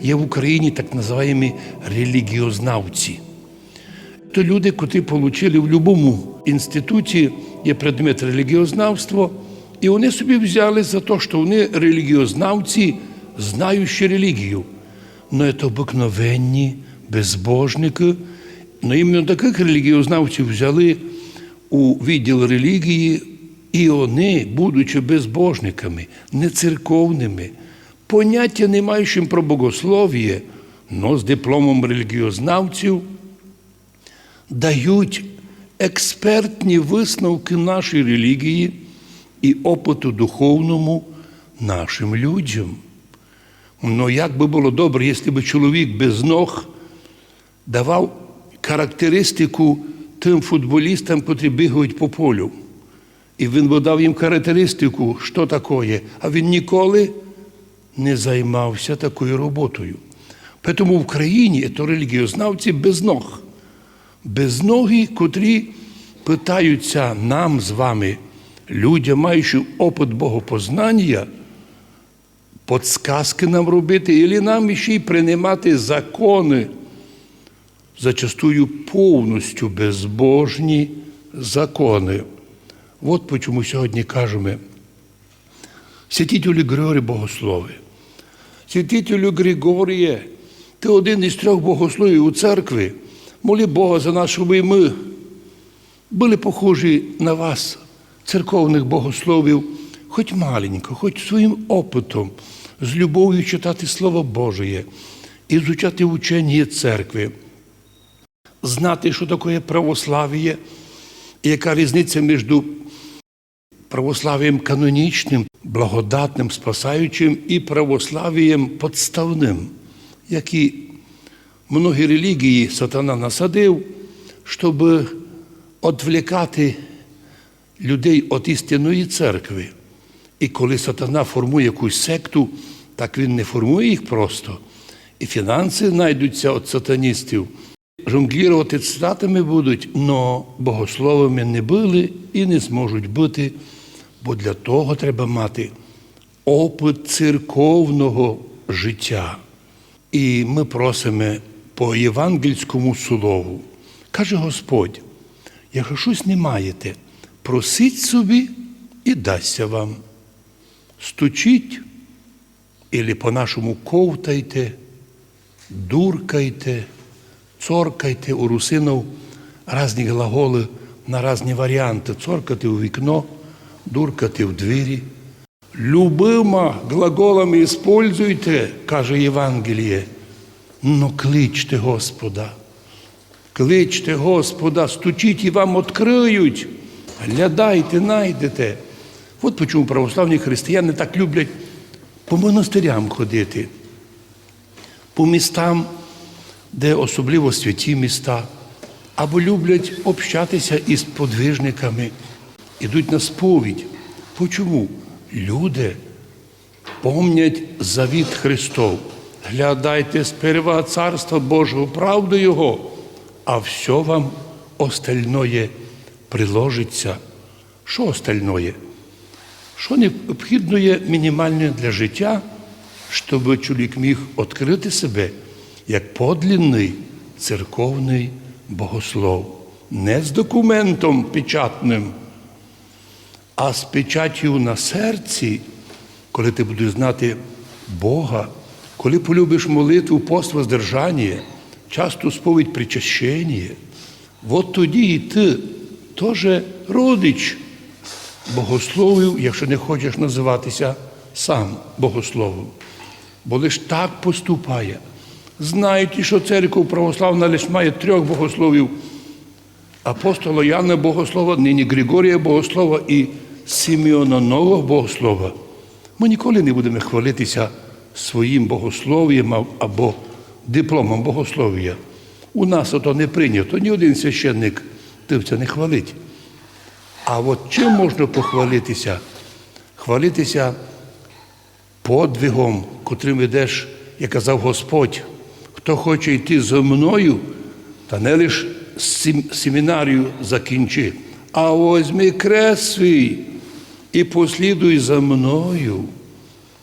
Є в Україні так називаємо релігіознавці. То люди, котрі отримали в будь-якому інституті, є предмет релігіознавства, і вони собі взяли за те, що вони релігіознавці, знаючи релігію. Но це обикновенні безбожники. Ну, іменно таких релігіознавців взяли у відділ релігії, і вони, будучи безбожниками, не церковними, поняття не маючим про богослов'я, но з дипломом релігіознавців, дають експертні висновки нашої релігії і опиту духовному нашим людям. Ну, як би було добре, якщо б чоловік без ног давав характеристику тим футболістам, котрі бігають по полю. І він би дав їм характеристику, що таке, а він ніколи не займався такою роботою. Тому в країні це релігіознавці без ног. Без ноги, котрі питаються нам з вами, людям, маючи опит богопознання, подсказки нам робити, і нам ще й приймати закони, зачастую повністю безбожні закони. От почому сьогодні кажемо, святителю Григорій Богослови. Святителю Григоріє, ти один із трьох богословів у церкві. Моли Бога за нас, щоб і ми були похожі на вас, церковних богословів, хоч маленько, хоч своїм опитом, з любов'ю читати Слово Божє і звучати учення церкви, знати, що таке православ'я, яка різниця між православ'ям канонічним, благодатним, спасаючим і православ'ям подставним, які Многі релігії сатана насадив, щоб відвлікати людей від істинної церкви. І коли сатана формує якусь секту, так він не формує їх просто. І фінанси знайдуться від сатаністів. Жонглірувати цитатами будуть, але богословами не були і не зможуть бути, бо для того треба мати опит церковного життя. І ми просимо по євангельському слову. Каже Господь, якщо щось не маєте, просіть собі і дасться вам. Стучіть, і по-нашому ковтайте, дуркайте, цоркайте у русинов різні глаголи на різні варіанти. Цоркати у вікно, дуркати в двері. Любима глаголами используйте, каже Євангеліє. Ну, кличте Господа, кличте Господа, стучіть і вам відкриють, глядайте, найдете. От чому православні християни так люблять по монастирям ходити, по містам, де особливо святі міста, або люблять общатися із подвижниками, ідуть на сповідь. Почому? Люди помнять завіт Христов. Глядайте сперва Царства Божого, правду Його, а все вам остальное приложиться. Що остальное? Що необхідно є мінімальне для життя, щоб чоловік міг відкрити себе як подлінний церковний богослов. Не з документом печатним, а з печаттю на серці, коли ти будеш знати Бога. Коли полюбиш молитву, пост воздержання, часто сповідь причащення, от тоді і ти теж родич богословів, якщо не хочеш називатися сам богословом. Бо лиш так поступає. Знаєте, що церква православна лише має трьох богословів. Апостола Яна Богослова, нині Григорія Богослова і Симеона Нового Богослова. Ми ніколи не будемо хвалитися своїм богослов'ям або дипломом богослов'я. У нас ото не прийнято, ні один священник це не хвалить. А от чим можна похвалитися? Хвалитися подвигом, котрим ведеш, як казав Господь, хто хоче йти зо мною, та не лише семінарію закінчи, а возьми крест свій і послідуй за мною.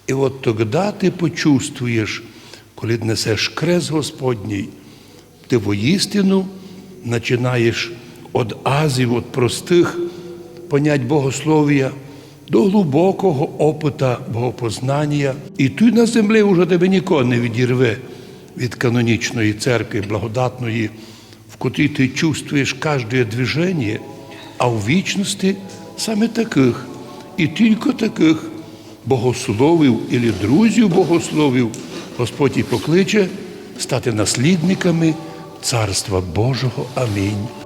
І от тоді ти почувствуєш, коли несеш крест Господній, ти воістину починаєш від азів, від простих понять богослов'я до глибокого опита богопознання. І тут на землі вже тебе нікого не відірве від канонічної церкви, благодатної, в котрі ти чувствуєш кожне движення, а в вічності саме таких, і тільки таких богословів і друзів богословів Господь і покличе стати наслідниками Царства Божого. Амінь.